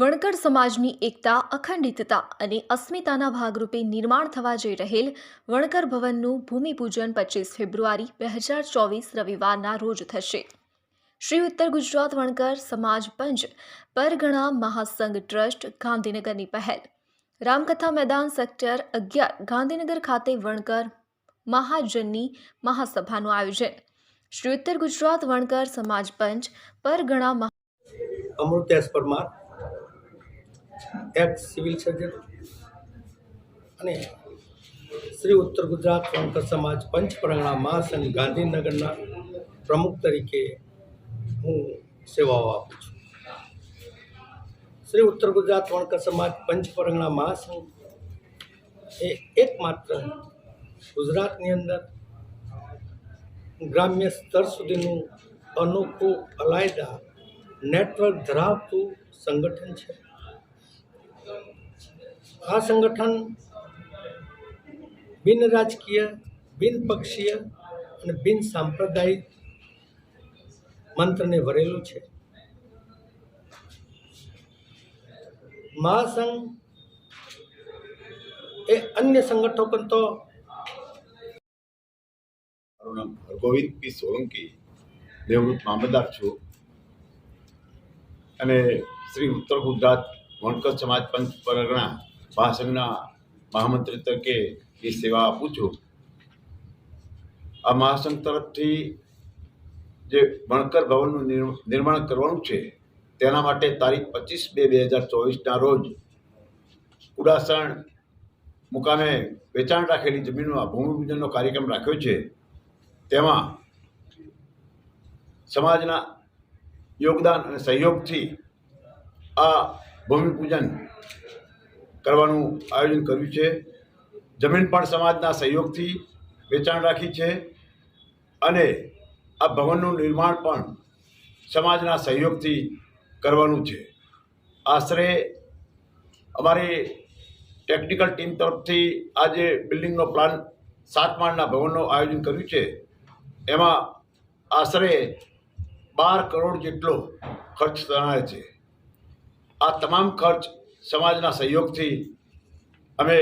વણકર સમાજની એકતા, અખંડિતતા અને અસ્મિતાના ભાગરૂપે નિર્માણ થવા જઈ રહેલ વણકર ભવનનું ભૂમિપૂજન પચીસ ફેબ્રુઆરી બે હજાર ચોવીસ રવિવારના રોજ થશે. શ્રી ઉત્તર ગુજરાત વણકર સમાજ પંચ પરગણા મહાસંઘ ટ્રસ્ટ, ગાંધીનગરની પહેલ. રામકથા મેદાન સેક્ટર અગિયાર, ગાંધીનગર ખાતે વણકર મહાજનની મહાસભાનું આયોજન. શ્રી ઉત્તર ગુજરાત વણકર સમાજ પંચ પરગણા Amrutesh Parmar ex civil surgeon અને શ્રી ઉત્તર ગુજરાત વણકર સમાજ પંચપરંગણા મહાસંઘ ગાંધીનગરના પ્રમુખ તરીકે હું સેવાઓ આપું છું. શ્રી ઉત્તર ગુજરાત વણકર સમાજ પંચપરંગણા મહાસંઘ એ એકમાત્ર ગુજરાતની અંદર ગ્રામ્ય સ્તર સુધીનું અનોખું અલાયદા નેટવર્ક ધરાવતું સંગઠન છે. આ સંગઠન બિન રાજકીય, બિન પક્ષીય અને બિન સાંપ્રદાયિક મંત્રને ભરેલું છે. મહાસંઘ એ અન્ય સંગઠનો કરતો મારું નામ ગોવિંદ પી સોલંકી દેવૃત મામલતદાર છું. અને શ્રી ઉત્તર ગુજરાત વણકર સમાજ પંચ પરગણા મહાસંઘના મહામંત્રી તરીકે એ સેવા આપું છું. આ મહાસંઘ તરફથી જે ભણકર ભવનનું નિર્માણ કરવાનું છે, તેના માટે તારીખ પચીસ બે બે હજાર ચોવીસના રોજ કુડાસણ મુકામે વેચાણ રાખેલી જમીનનો ભૂમિપૂજનનો કાર્યક્રમ રાખ્યો છે. તેમાં સમાજના યોગદાન અને સહયોગથી આ ભૂમિપૂજન કરવાનું આયોજન કર્યું છે. જમીન પણ સમાજના સહયોગથી વેચાણ રાખી છે અને આ ભવનનું નિર્માણ પણ સમાજના સહયોગથી કરવાનું છે. આશરે અમારી ટેકનિકલ ટીમ તરફથી આ જે બિલ્ડિંગનો પ્લાન સાત માળના ભવનનું આયોજન કર્યું છે. એમાં આશરે બાર કરોડ જેટલો ખર્ચ થનાર છે. આ તમામ ખર્ચ સમાજના સહયોગથી અમે